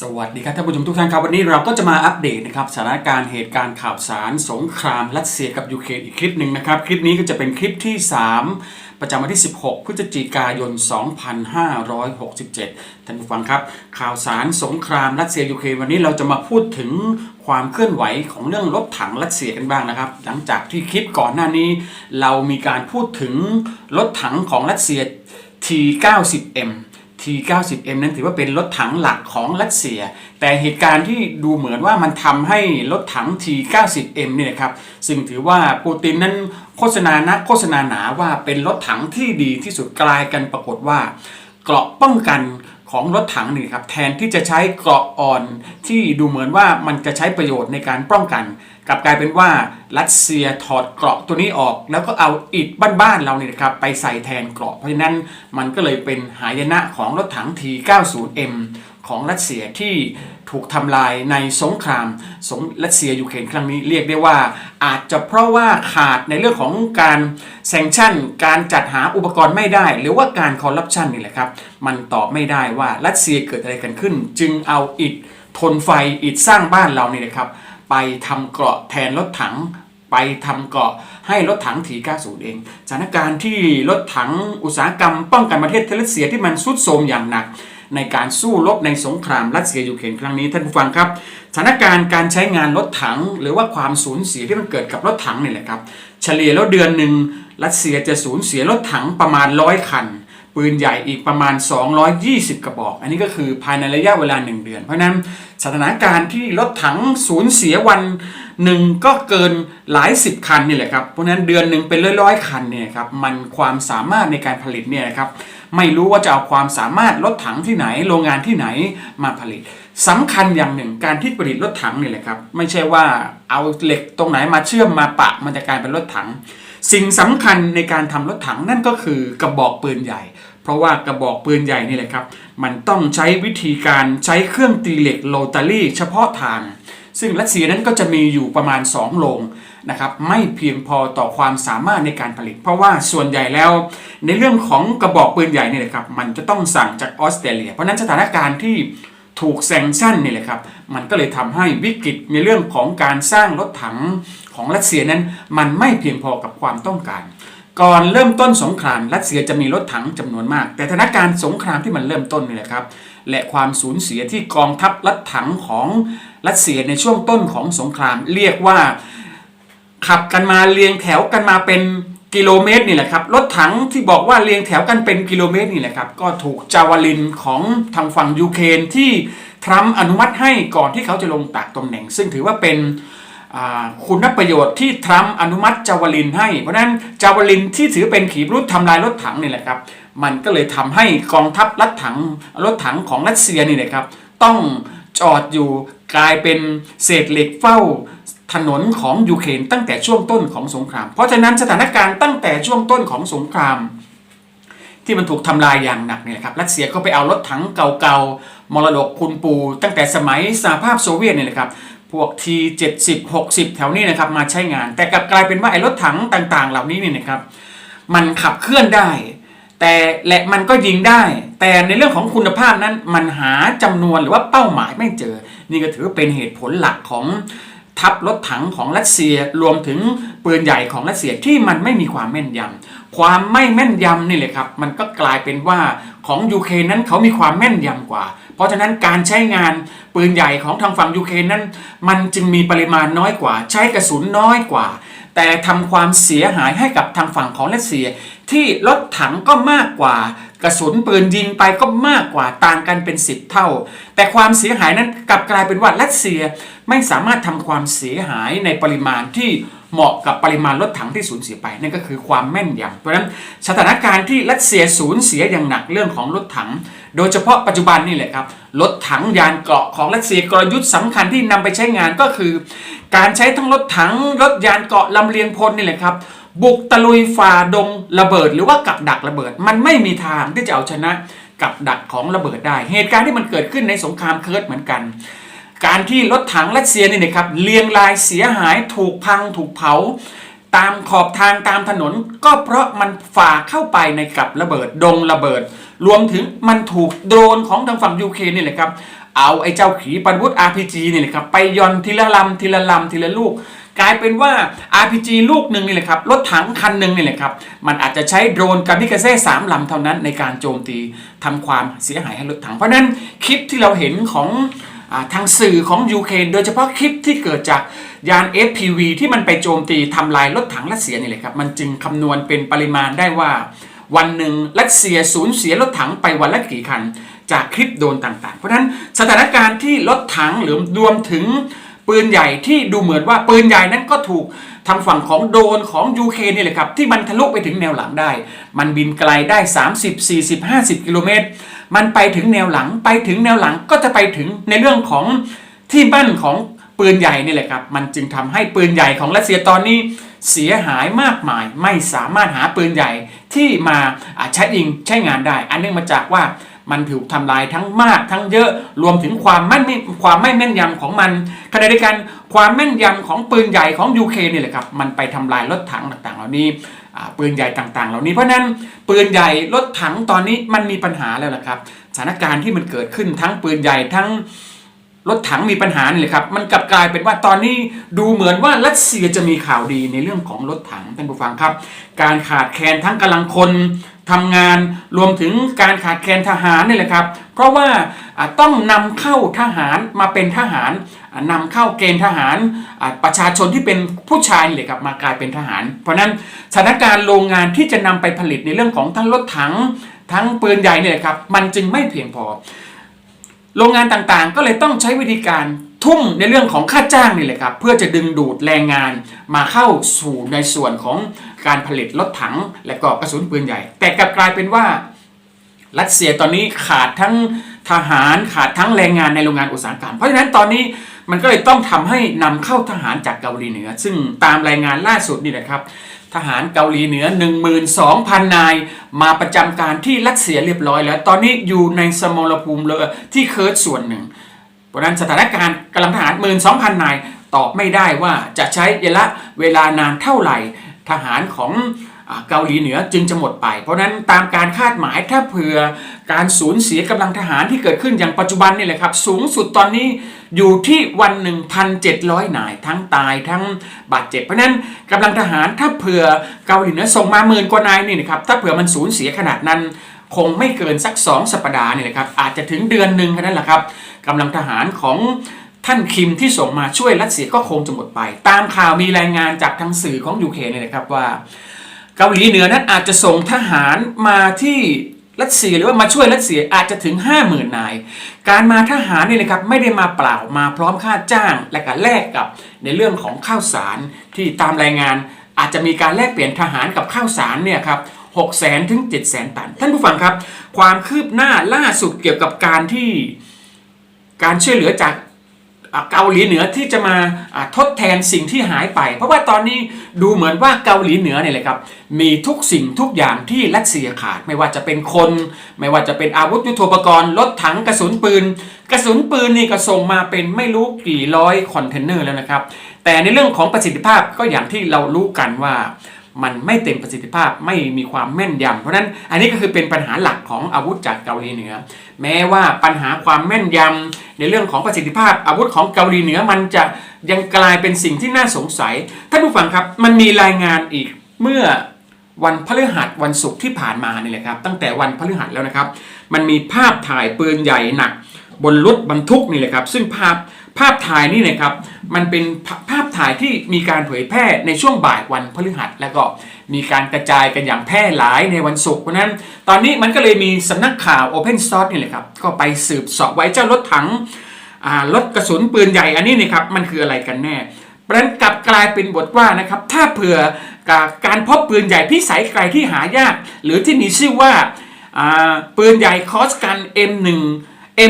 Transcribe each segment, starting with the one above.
สวัสดีครับท่านผู้ชมทุกท่านครับ วันนี้เราก็จะมาอัปเดตนะครับสถานการณ์เหตุการณ์ข่าวสารสงครามรัสเซียกับยูเครนอีกคลิปหนึ่งนะครับ คลิปนี้ก็จะเป็นคลิปที่ 3 ประจำวันที่ 16 พฤศจิกายน 2567 ท่านผู้ฟังครับ ข่าวสารสงครามรัสเซียยูเครนวันนี้เราจะมาพูดถึงความเคลื่อนไหวของเรื่องรถถังรัสเซียกันบ้างนะครับ หลังจากที่คลิปก่อนหน้านี้ เรามีการพูดถึงรถถังของรัสเซีย T90M T90M นั้นถือว่าเป็นรถถังหลักของรัสเซีย แต่เหตุการณ์ที่ดูเหมือนว่ามันทำให้รถถัง T90M เนี่ยนะครับซึ่งถือว่าปูตินนั้นโฆษณานักโฆษณาหนาว่าเป็นรถถังที่ดีที่สุดกลายกันปรากฏว่า เกราะป้องกัน ของรถถังนี่ครับแทนที่จะใช้เกราะอ่อนที่ดูเหมือนว่ามันจะใช้ประโยชน์ในการป้องกัน กลับกลายเป็นว่ารัสเซียถอดเกราะตัวนี้ออก แล้วก็เอาอิฐบ้านๆเราเนี่ยครับไปใส่แทนเกราะเพราะฉะนั้นมันก็เลยเป็นหายนะของรถถัง T90M ของรัสเซียที่ ถูกทำลายในสงครามสงรัสเซียยูเครนครั้งนี้เรียกได้ว่า อาจจะเพราะว่าขาดในเรื่องของการแซงชั่น การจัดหาอุปกรณ์ไม่ได้ หรือว่าการคอร์รัปชันนี่แหละครับ มันตอบไม่ได้ว่ารัสเซียเกิดอะไรกันขึ้น จึงเอาอิฐทนไฟอิฐสร้างบ้านเรานี่แหละครับ ไปทำเกราะแทนรถถังไปทำเกาะให้รถถังถี90 เอง สถานการณ์ที่รถถังอุตสาหกรรมป้องกันประเทศรัสเซียที่มันสุดโทรมอย่างหนัก ในการสู้รบในสงครามรัสเซียยูเครนครั้งนี้ท่านผู้ฟังครับสถานการณ์การใช้งานรถถัง หรือว่าความสูญเสียที่มันเกิดกับรถถังนี่แหละครับเฉลี่ยแล้วเดือนหนึ่งรัสเซียจะสูญเสียรถถังประมาณร้อยคัน ปืนใหญ่อีกประมาณ 220 กระบอก อันนี้ก็คือภายในระยะเวลา 1 เดือน เพราะนั้นสถานการณ์ที่รถถังสูญเสียวันหนึ่งก็เกินหลายสิบคันนี่แหละครับเพราะนั้นเดือนหนึ่งเป็นร้อยๆคันเนี่ยครับมันความสามารถในการผลิตเนี่ยครับ ไม่รู้ว่าจะเอาความสามารถรถถังที่ไหน โรงงานที่ไหนมาผลิตสำคัญอย่างหนึ่งการที่ผลิตรถถังนี่แหละครับ ไม่ใช่ว่าเอาเหล็กตรงไหนมาเชื่อมมาปะมันจะกลายเป็นรถถัง สิ่งสำคัญในการทำรถถังนั่นก็คือกระบอกปืนใหญ่ เพราะว่ากระบอกปืนใหญ่นี่แหละครับ มันต้องใช้วิธีการใช้เครื่องตีเหล็กโรตารี่ เฉพาะทางซึ่งรัสเซียนั้นก็จะมีอยู่ประมาณ 2 โรงนะครับไม่เพียงพอต่อความสามารถในการผลิต เพราะว่าส่วนใหญ่แล้ว ในเรื่องของกระบอกปืนใหญ่นี่แหละครับมันจะต้องสั่งจากออสเตรเลีย เพราะนั้นสถานการณ์ที่ถูกแซงชั่นนี่แหละครับมันก็เลยทำให้วิกฤตในเรื่องของการสร้างรถถังของรัสเซียนั้น มันไม่เพียงพอกับความต้องการ ก่อนเริ่มต้นสงครามรัสเซียจะมีรถถังจำนวนมาก แต่สถานการณ์สงครามที่มันเริ่มต้นนี่แหละครับและความสูญเสียที่กองทัพรถถังของรัสเซียในช่วงต้นของสงคราม เรียกว่าขับกันมาเรียงแถวกันมาเป็น กิโลเมตรนี่แหละครับรถถังที่บอกว่าเรียงแถวกันเป็นกิโลเมตรนี่แหละครับก็ถูกจาวาลินของทางฝั่งยูเครนที่ทรัมป์อนุมัติให้ก่อนที่เขาจะลงตากตำแหน่ง ซึ่งถือว่าเป็นคุณประโยชน์ที่ทรัมป์อนุมัติจาวาลินให้ เพราะนั้นจาวาลินที่ถือเป็นขีปรุธทำลายรถถังนี่แหละครับ มันก็เลยทำให้กองทัพรถถังรถถังของรัสเซียนี่นะครับ ต้องจอดอยู่กลายเป็นเศษเหล็กเฝ้า ถนนของยูเครนตั้งแต่ช่วงต้นของสงคราม เพราะฉะนั้นสถานการณ์ตั้งแต่ช่วงต้นของสงคราม ที่มันถูกทำลายอย่างหนักเนี่ยครับรัสเซียก็ไปเอารถถังเก่าๆมรดกคุณปู ตั้งแต่สมัยสหภาพโซเวียตเนี่ยนะครับพวกที70 60แถวนี้นะครับมาใช้งาน แต่กลับกลายเป็นว่าไอ้รถถังต่างๆ เหล่านี้เนี่ยนะครับ มันขับเคลื่อนได้ แต่และมันก็ยิงได้ แต่ในเรื่องของคุณภาพนั้นมันหาจำนวนหรือว่าเป้าหมายไม่เจอ นี่ก็ถือเป็นเหตุผลหลักของ ทัพรถถังของรัสเซียรวมถึงปืนใหญ่ของรัสเซียที่มันไม่มีความแม่นยำความไม่แม่นยำนี่แหละครับ มันก็กลายเป็นว่าของยูเครนนั้นเขามีความแม่นยำกว่า เพราะฉะนั้นการใช้งานปืนใหญ่ของทางฝั่งยูเครนนั้น มันจึงมีปริมาณน้อยกว่า ใช้กระสุนน้อยกว่า แต่ทำความเสียหายให้กับทางฝั่งของรัสเซีย ที่รถถังก็มากกว่า กระสุนปืนยิงไปก็มากกว่าต่างกันเป็นสิบเท่า แต่ความเสียหายนั้นกลับกลายเป็นว่ารัสเซียไม่สามารถทำความเสียหายในปริมาณที่เหมาะกับปริมาณรถถังที่สูญเสียไปนั่นก็คือความแม่นยำเพราะฉะนั้นสถานการณ์ที่รัสเซียสูญเสียอย่างหนักเรื่องของรถถัง โดยเฉพาะปัจจุบันนี่แหละครับรถถังยานเกราะของรัสเซียกลยุทธ์สำคัญที่นำไปใช้งานก็คือ การใช้ทั้งรถถังรถยานเกราะลำเลียงพลนี่แหละครับบุกตะลุยฝ่าดงระเบิดหรือว่ากับดักระเบิด มันไม่มีทางที่จะเอาชนะกับดักของระเบิดได้ เหตุการณ์ที่มันเกิดขึ้นในสงครามเคิร์ดเหมือนกัน การที่รถถังรัสเซียนี่นะครับเลียงลายเสียหายถูกพังถูกเผา ตามขอบทางตามถนน ก็เพราะมันฝ่าเข้าไปในกับระเบิดดงระเบิด รวมถึงมันถูกโดรนของทางฝั่งยูเคนี่แหละครับเอาไอ้เจ้าขีปนาวุธ RPG นี่แหละครับไปย่อนทีละลำทีละลำทีละลูก กลายเป็นว่า RPG ลูกหนึ่งนี่แหละครับรถถังคันหนึ่งนี่แหละครับมันอาจจะใช้โดรนกามิกาเซ่สามลำเท่านั้นในการโจมตีทำความเสียหายให้รถถัง เพราะฉะนั้นคลิปที่เราเห็นของอทางสื่อของยูเครนโดยเฉพาะคลิปที่เกิดจากยาน FPV ที่มันไปโจมตีทำลายรถถังรัสเซียนี่แหละครับมันจึงคำนวณเป็นปริมาณได้ว่า วันหนึ่งรัสเซียสูญเสียรถถังไปวันละกี่คัน จากคลิปโดนต่างๆ เพราะฉะนั้นสถานการณ์ที่รถถังหรือรวมถึงปืนใหญ่ที่ดูเหมือนว่าปืนใหญ่นั้นก็ถูกทางฝั่งของโดนของยูเคนี่แหละครับ ที่มันทะลุไปถึงแนวหลังได้ มันบินไกลได้ 30 40 50 กิโลเมตร มันไปถึงแนวหลังไปถึงแนวหลังก็จะไปถึงในเรื่องของที่บ้านของปืนใหญ่นี่แหละครับ มันจึงทำให้ปืนใหญ่ของรัสเซียตอนนี้ เสียหายมากมายไม่สามารถหาปืนใหญ่ที่มาใช้ยิงใช้งานได้ อันเนื่องมาจากว่ามันถูกทำลายทั้งมากทั้งเยอะรวมถึงความไม่ความไม่แม่นยำของมันขณะเดียวกันความแม่นยำของปืนใหญ่ของยูเคนี่แหละครับมันไปทำลายรถถังต่างๆ เหล่านี้ปืนใหญ่ต่างๆ เหล่านี้เพราะฉะนั้นปืนใหญ่รถถังตอนนี้มันมีปัญหาแล้วล่ะครับสถานการณ์ที่มันเกิดขึ้นทั้งปืนใหญ่ทั้ง รถถังมีปัญหานี่แหละครับ มันกลับกลายเป็นว่าตอนนี้ดูเหมือนว่ารัสเซียจะมีข่าวดีในเรื่องของรถถังท่านผู้ฟังครับ การขาดแคลนทั้งกำลังคนทำงานรวมถึงการขาดแคลนทหารนี่แหละครับ เพราะว่าต้องนำเข้าทหารมาเป็นทหารอ่านำเข้าเกณฑ์ทหารประชาชนที่เป็นผู้ชายนี่แหละครับมากลายเป็นทหาร เพราะฉะนั้นสถานการณ์โรงงานที่จะนำไปผลิตในเรื่องของทั้งรถถัง ทั้งปืนใหญ่เนี่ยครับมันจึงไม่เพียงพอ โรงงานต่างๆ ก็เลยต้องใช้วิธีการทุ่มในเรื่องของค่าจ้างนี่แหละครับ เพื่อจะดึงดูดแรงงานมาเข้าสู่ในส่วนของการผลิตรถถังและก็กระสุนปืนใหญ่ แต่กลับกลายเป็นว่ารัสเซียตอนนี้ขาดทั้งทหารขาดทั้งแรงงานในโรงงานอุตสาหกรรม เพราะฉะนั้นตอนนี้มันก็เลยต้องทำให้นำเข้าทหารจากเกาหลีเหนือ ซึ่งตามรายงานล่าสุดนี่นะครับ ทหารเกาหลีเหนือ 12,000 นาย มาประจำการที่รัสเซียเรียบร้อยแล้ว ตอนนี้อยู่ในสมรภูมิเลยที่เคิร์ดส่วนหนึ่ง เพราะนั้นสถานการณ์กำลังทหาร 12,000 นาย ตอบไม่ได้ว่าจะใช้ระยะเวลานานเท่าไหร่ทหารของ เกาหลีเหนือจึงจะหมดไป เพราะนั้นตามการคาดหมายถ้าเผื่อการสูญเสียกำลังทหารที่เกิดขึ้นอย่างปัจจุบันนี่แหละครับ สูงสุดตอนนี้อยู่ที่วันหนึ่ง1,700 นายทั้งตายทั้งบาดเจ็บ เพราะนั้นกำลังทหารถ้าเผื่อเกาหลีเหนือส่งมาหมื่นกว่านายนี่นะครับถ้าเผื่อมันสูญเสียขนาดนั้นคงไม่เกินสัก 2 สัปดาห์นี่แหละครับอาจจะถึงเดือนหนึ่งแค่นั้นแหละครับกำลังทหารของท่านคิมที่ส่งมาช่วยรัสเซียก็คงจะหมดไป ตามข่าวมีรายงานจากทางสื่อของยูเครนเนี่ยนะครับว่า เกาหลีเหนือนั้นอาจจะส่งทหารมาที่รัสเซียหรือว่ามาช่วยรัสเซียอาจจะถึง 50,000 นาย การมาทหารนี่นะครับไม่ได้มาเปล่ามาพร้อมค่าจ้างและการแลกกับในเรื่องของข้าวสารที่ตามรายงานอาจจะมีการแลกเปลี่ยนทหารกับข้าวสารเนี่ยครับ6แสนถึง7แสนตัน ท่านผู้ฟังครับ ความคืบหน้าล่าสุดเกี่ยวกับการที่การช่วยเหลือจาก เกาหลีเหนือที่จะมาทดแทนสิ่งที่หายไป เพราะว่าตอนนี้ดูเหมือนว่าเกาหลีเหนือเนี่ยแหละครับมีทุกสิ่งทุกอย่างที่รัสเซียขาดไม่ว่าจะเป็นคน ไม่ว่าจะเป็นอาวุธยุทโธปกรณ์รถถังกระสุนปืน กระสุนปืนนี่ก็ส่งมาเป็นไม่รู้กี่ร้อยคอนเทนเนอร์แล้วนะครับแต่ในเรื่องของประสิทธิภาพก็อย่างที่เรารู้กันว่า มันไม่เต็มประสิทธิภาพไม่มีความแม่นยำเพราะฉะนั้นอันนี้ก็คือเป็นปัญหาหลักของอาวุธจากเกาหลีเหนือ แม้ว่าปัญหาความแม่นยำในเรื่องของประสิทธิภาพ อาวุธของเกาหลีเหนือมันจะยังกลายเป็นสิ่งที่น่าสงสัยท่านผู้ฟังครับมันมีรายงานอีกเมื่อวันพฤหัสวันศุกร์ที่ผ่านมานี่แหละครับ ตั้งแต่วันพฤหัสแล้วนะครับ มันมีภาพถ่ายปืนใหญ่หนัก บนรถบรรทุกนี่แหละครับ ซึ่งภาพภาพถ่ายนี่นะครับ มันเป็นภาพถ่ายที่มีการเผยแพร่ในช่วงบ่ายวันพฤหัส แล้วก็มีการกระจายกันอย่างแพร่หลายในวันศุกร์เพราะนั้น ตอนนี้มันก็เลยมีสำนักข่าว Open Source นี่แหละครับ ก็ไปสืบสอบไว้เจ้ารถถังรถกระสุนปืนใหญ่อันนี้นี่ครับมันคืออะไรกันแน่เพราะฉะนั้นกลับกลายเป็นบทว่านะครับถ้าเผื่อการพบปืนใหญ่พิสัยไกลที่หายาก หรือที่มีชื่อว่าอ่าปืนใหญ่คอสกัน M1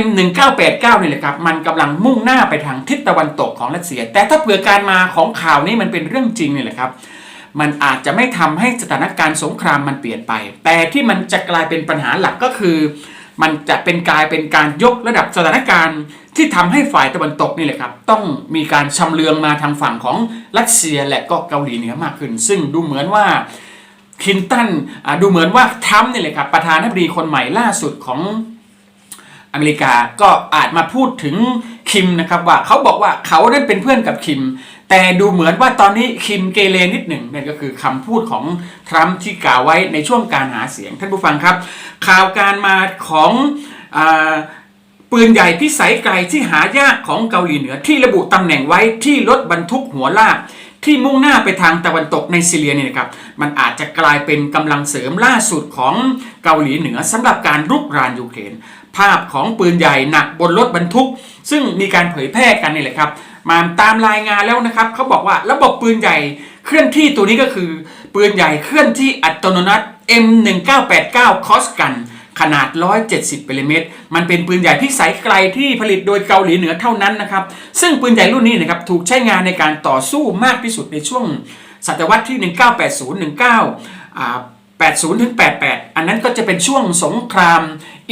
M1989 นี่แหละครับมันกำลังมุ่งหน้าไปทางทิศตะวันตกของรัสเซีย แต่ถ้าเผื่อการมาของข่าวนี้มันเป็นเรื่องจริงนี่แหละครับ มันอาจจะไม่ทำให้สถานการณ์สงครามมันเปลี่ยนไป แต่ที่มันจะกลายเป็นปัญหาหลักก็คือ มันจะเป็นกลายเป็นการยกระดับสถานการณ์ ที่ทำให้ฝ่ายตะวันตกนี่แหละครับต้องมีการชำเลืองมาทางฝั่งของรัสเซียและก็เกาหลีเหนือมากขึ้น ซึ่งดูเหมือนว่าคินตันดูเหมือนว่าทรัมป์นี่แหละครับประธานาธิบดีคนใหม่ล่าสุดของ อเมริกาก็อาจมาพูดถึงคิมนะครับว่าเขาบอกว่าเขานั้นเป็นเพื่อนกับคิม แต่ดูเหมือนว่าตอนนี้คิมเกเรนิดหนึ่งนั่นก็คือคำพูดของทรัมป์ที่กล่าวไว้ในช่วงการหาเสียง ท่านผู้ฟังครับ ข่าวการมาของอปืนใหญ่พิสัยไกลที่หายากของเกาหลีเหนือ ที่ระบุตำแหน่งไว้ที่รถบรรทุกหัวลากที่มุ่งหน้าไปทางตะวันตกในซีเรียเนี่ยนะครับ มันอาจจะกลายเป็นกำลังเสริมล่าสุดของเกาหลีเหนือสำหรับการรุกรานยูเครน ภาพของปืนใหญ่หนักบนรถบรรทุก ซึ่งมีการเผยแพร่กันนี่แหละครับ มาตามรายงานแล้วนะครับเขาบอกว่าระบบปืนใหญ่เคลื่อนที่ตัวนี้ก็คือ ปืนใหญ่เคลื่อนที่อัตโนมัติ M1989 คอสกันขนาด 170มิลลิเมตร มันเป็นปืนใหญ่พิสัยไกลที่ผลิตโดยเกาหลีเหนือเท่านั้นนะครับ ซึ่งปืนใหญ่รุ่นนี้นะครับถูกใช้งานในการต่อสู้มากที่สุดในช่วงศตวรรษที่ 1980 19อ่า 80ถึง88 อันนั้นก็จะเป็นช่วงสงคราม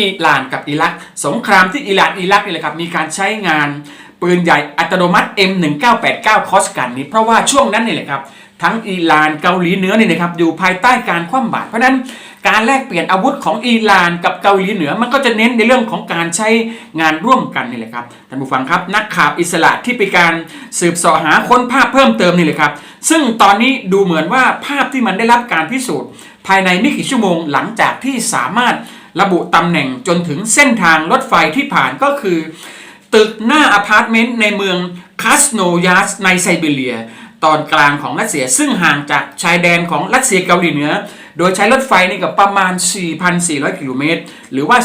อิหร่านกับอิรัก สงครามที่อิหร่านอิรักนี่แหละครับ มีการใช้งานปืนใหญ่อัตโนมัติ M1989 คอสกันนี้ เพราะว่าช่วงนั้นนี่แหละครับ ทั้งอิหร่านเกาหลีเหนือนี่นะครับอยู่ภายใต้การคว่ำบาตรเพราะนั้นการแลกเปลี่ยนอาวุธของอิหร่านกับเกาหลีเหนือมันก็จะเน้นในเรื่องของการใช้งานร่วมกันนี่แหละครับท่านผู้ฟังครับ นักข่าวอิสระที่ไปการสืบสาะหาค้นภาพเพิ่มเติมนี่แหละครับ ซึ่งตอนนี้ดูเหมือนว่าภาพที่มันได้รับการพิสูจน์ ภายในไม่กี่ชั่วโมงหลังจากที่สามารถระบุตำแหน่งจนถึงเส้นทางรถไฟที่ผ่านก็คือ ตึกหน้าอพาร์ตเมนต์ในเมืองคาสโนยาสในไซบีเรีย ตอนกลางของรัสเซียซึ่งห่างจากชายแดนของรัสเซียเกาหลีเหนือ โดยใช้รถไฟนี่กับประมาณ 4,400 กิโลเมตร หรือว่า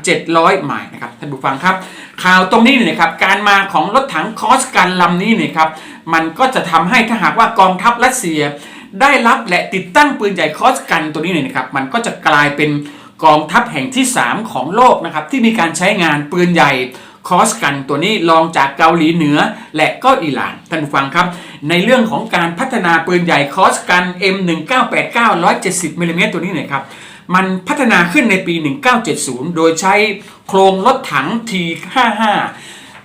2,700 ไมล์นะครับท่านผู้ฟังครับข่าวตรงนี้เนี่ยนะครับการมาของรถถังคอสกันลำนี้เนี่ยครับมันก็จะทำให้ถ้าหากว่ากองทัพรัสเซีย ได้รับและติดตั้งปืนใหญ่คอสกันตัวนี้เนี่ยนะครับ มันก็จะกลายเป็นกองทัพแห่งที่ 3 ของโลกนะครับ ที่มีการใช้งานปืนใหญ่คอสกันตัวนี้รองจากเกาหลีเหนือ และก็อิหร่านท่านผู้ฟังครับ ในเรื่องของการพัฒนาปืนใหญ่คอสกัน M1989 170มิลลิเมตรตัวนี้เนี่ยครับมันพัฒนาขึ้นในปี 1970 โดยใช้โครงรถถัง T55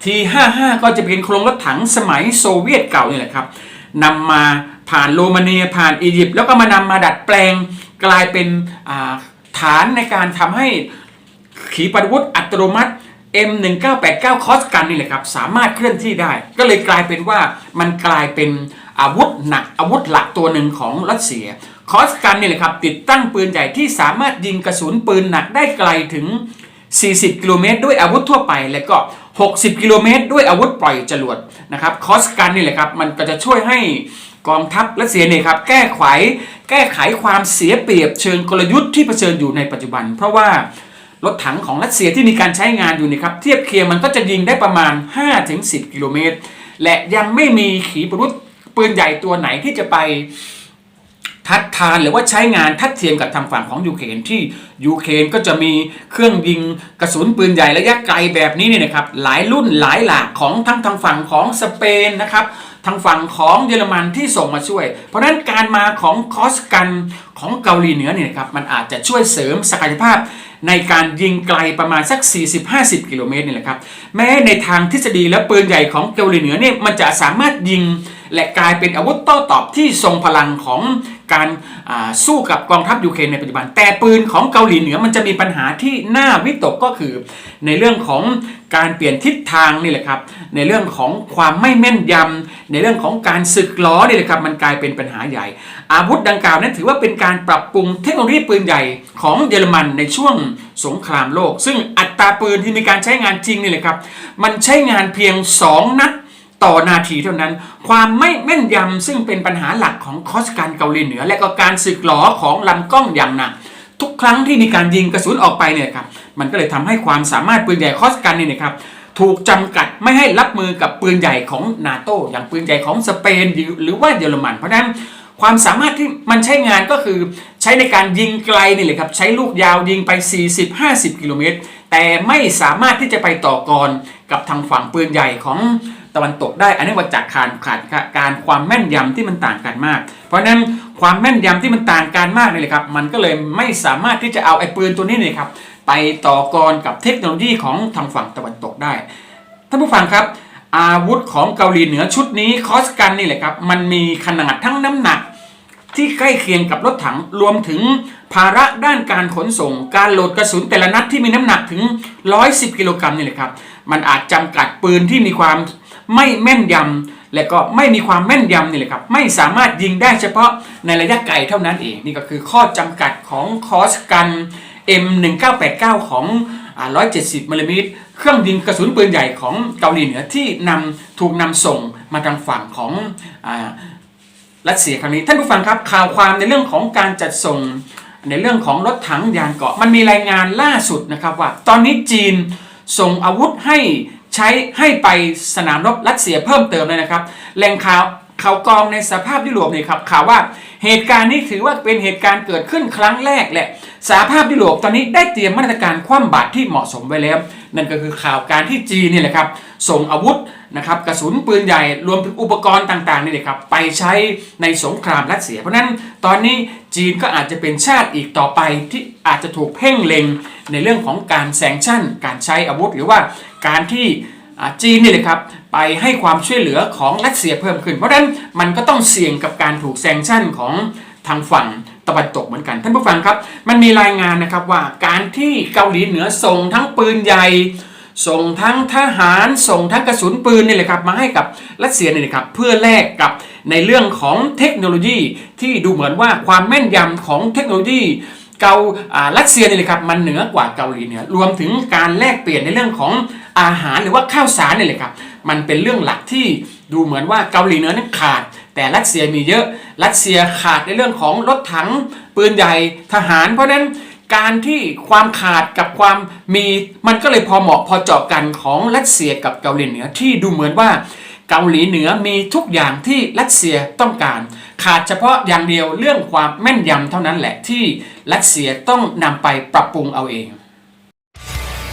T55 ก็จะเป็นโครงรถถังสมัยโซเวียตเก่านี่แหละครับนำมา ผ่านโรมาเนียผ่านอียิปต์แล้วก็มานำมาดัดแปลงกลายเป็นฐานในการทำให้ขีปนาวุธอัตโนมัติ M1989 คอสกันนี่แหละครับ สามารถเคลื่อนที่ได้ ก็เลยกลายเป็นว่ามันกลายเป็นอาวุธหนักอาวุธหลักตัวหนึ่งของรัสเซีย คอสกันนี่แหละครับ ติดตั้งปืนใหญ่ที่สามารถยิงกระสุนปืนหนักได้ไกลถึง 40 กิโลเมตร ด้วยอาวุธทั่วไป และก็ 60 กิโลเมตร ด้วยอาวุธปล่อยจรวดนะครับคอสกันนี่แหละครับ มันก็จะช่วยให้ กองทัพรัสเซียเนี่ยครับแก้ไขแก้ไขความเสียเปรียบเชิงกลยุทธ์ที่เผชิญอยู่ในปัจจุบัน เพราะว่ารถถังของรัสเซียที่มีการใช้งานอยู่นี่ครับเทียบเคียงมันก็จะยิงได้ประมาณ 5-10 กิโลเมตร และยังไม่มีขีปนาวุธปืนใหญ่ตัวไหนที่จะไปทัดทานหรือว่าใช้งานทัดเทียมกับทางฝั่งของยูเครนที่ยูเครนก็จะมีเครื่องยิงกระสุนปืนใหญ่ระยะไกลแบบนี้เนี่ยนะครับหลายรุ่นหลายหลากของทั้งทางฝั่งของสเปนนะครับ ทางฝั่งของเยอรมันที่ส่งมาช่วย เพราะฉะนั้นการมาของคอสกันของเกาหลีเหนือเนี่ยครับมันอาจจะช่วยเสริมศักยภาพในการยิงไกลประมาณสัก 40-50 กิโลเมตรนี่แหละครับ แม้ในทางทฤษฎีและปืนใหญ่ของเกาหลีเหนือเนี่ยมันจะสามารถยิง และกลายเป็นอาวุธโต้ตอบที่ทรงพลังของ การสู้กับกองทัพยูเครนในปัจจุบัน แต่ปืนของเกาหลีเหนือมันจะมีปัญหาที่น่าวิตกก็คือ ในเรื่องของการเปลี่ยนทิศทางนี่แหละครับในเรื่องของความไม่แม่นยำในเรื่องของการสึกล้อนี่แหละครับมันกลายเป็นปัญหาใหญ่ อาวุธดังกล่าวนั้นถือว่าเป็นการปรับปรุงเทคโนโลยีปืนใหญ่ของเยอรมันในช่วงสงครามโลก ซึ่งอัตราปืนที่มีการใช้งานจริงนี่แหละครับมันใช้งานเพียง 2 นัด ต่อนาทีเท่านั้น ความไม่แม่นยำซึ่งเป็นปัญหาหลักของคอสการเกาหลีเหนือ และก็การสึกหลอของลำกล้องอย่างหนักทุกครั้งที่มีการยิงกระสุนออกไปเนี่ยครับมันก็เลยทำให้ความสามารถปืนใหญ่คอสกันนี่นะครับถูกจำกัดไม่ให้รับมือกับปืนใหญ่ของนาโตอย่างปืนใหญ่ของสเปนหรือว่าเยอรมัน เพราะฉะนั้นความสามารถที่มันใช้งานก็คือใช้ในการยิงไกลนี่แหละครับใช้ลูกยาวยิงไป 40-50 กิโลเมตรแต่ไม่สามารถที่จะไปต่อกรกับทางฝั่งปืนใหญ่ของ ตะวันตกได้ อันนี้ว่าจากขาดขาดการความแม่นยำที่มันต่างกันมาก เพราะฉะนั้นความแม่นยำที่มันต่างกันมากนี่แหละครับ มันก็เลยไม่สามารถที่จะเอาไอ้ปืนตัวนี้เนี่ยครับไปต่อกรกับเทคโนโลยีของทางฝั่งตะวันตกได้ท่านผู้ฟังครับ อาวุธของเกาหลีเหนือชุดนี้คอสกันนี่แหละครับมันมีขนาดทั้งน้ำหนักที่ใกล้เคียงกับรถถังรวมถึงภาระด้านการขนส่ง การโหลดกระสุนแต่ละนัดที่มีน้ำหนักถึง 110 กิโลกรัมนี่แหละครับ มันอาจจำกัดปืนที่มีความ ไม่แม่นยำและก็ไม่มีความแม่นยำนี่แหละครับ ไม่สามารถยิงได้เฉพาะในระยะไกลเท่านั้นเอง นี่ก็คือข้อจำกัดของคอสกัน M1989 ของอ่า170มิลลิเมตรเครื่องยิงกระสุนปืนใหญ่ของเกาหลีเหนือที่นำถูกนำส่งมาทางฝั่งของรัสเซียครั้งนี้ท่านผู้ฟังครับข่าวความในเรื่องของการจัดส่งในเรื่องของรถถังยานเกราะมันมีรายงานล่าสุดนะครับว่า ตอนนี้จีนส่งอาวุธให้ ใช้ให้ไปสนามรบรัสเซียเพิ่มเติมเลยนะครับแหล่งข่าวข่าวกรองในสภาพยุโรปเนี่ยครับข่าวว่าเหตุการณ์นี้ถือว่าเป็นเหตุการณ์เกิดขึ้นครั้งแรกแหละสหภาพยุโรปตอนนี้ได้เตรียมมาตรการคว่ำบาตรที่เหมาะสมไว้แล้ว นั่นก็คือข่าวการที่จีนนี่แหละครับส่งอาวุธนะครับกระสุนปืนใหญ่รวมถึงอุปกรณ์ต่างๆนี่แหละครับไปใช้ในสงครามรัสเซีย เพราะฉะนั้นตอนนี้จีนก็อาจจะเป็นชาติอีกต่อไปที่อาจจะถูกเพ่งเล็งในเรื่องของการแซงชั่น การใช้อาวุธหรือว่า การที่จีนนี่แหละครับไปให้ความช่วยเหลือของรัสเซียเพิ่มขึ้น เพราะฉะนั้นมันก็ต้องเสี่ยงกับการถูกแซงชั่นของทางฝั่งตะวันตกเหมือนกัน ท่านผู้ฟังครับ มันมีรายงานนะครับว่าการที่เกาหลีเหนือส่งทั้งปืนใหญ่ส่งทั้งทหารส่งทั้งกระสุนปืนนี่แหละครับมาให้กับรัสเซียนี่แหละครับเพื่อแลกกับในเรื่องของเทคโนโลยีที่ดูเหมือนว่าความแม่นยำของเทคโนโลยีเกาอ่ารัสเซียนี่แหละครับมันเหนือกว่าเกาหลีเหนือรวมถึงการแลกเปลี่ยนในเรื่องของ อาหารหรือว่าข้าวสารนี่แหละครับ มันเป็นเรื่องหลักที่ดูเหมือนว่าเกาหลีเหนือนั้นขาด แต่รัสเซียมีเยอะ รัสเซียขาดในเรื่องของรถถังปืนใหญ่ทหาร เพราะฉะนั้นการที่ความขาดกับความมีมันก็เลยพอเหมาะพอเจาะกันของรัสเซียกับเกาหลีเหนือที่ดูเหมือนว่าเกาหลีเหนือมีทุกอย่างที่รัสเซียต้องการ ขาดเฉพาะอย่างเดียวเรื่องความแม่นยำเท่านั้นแหละที่รัสเซียต้องนำไปปรับปรุงเอาเอง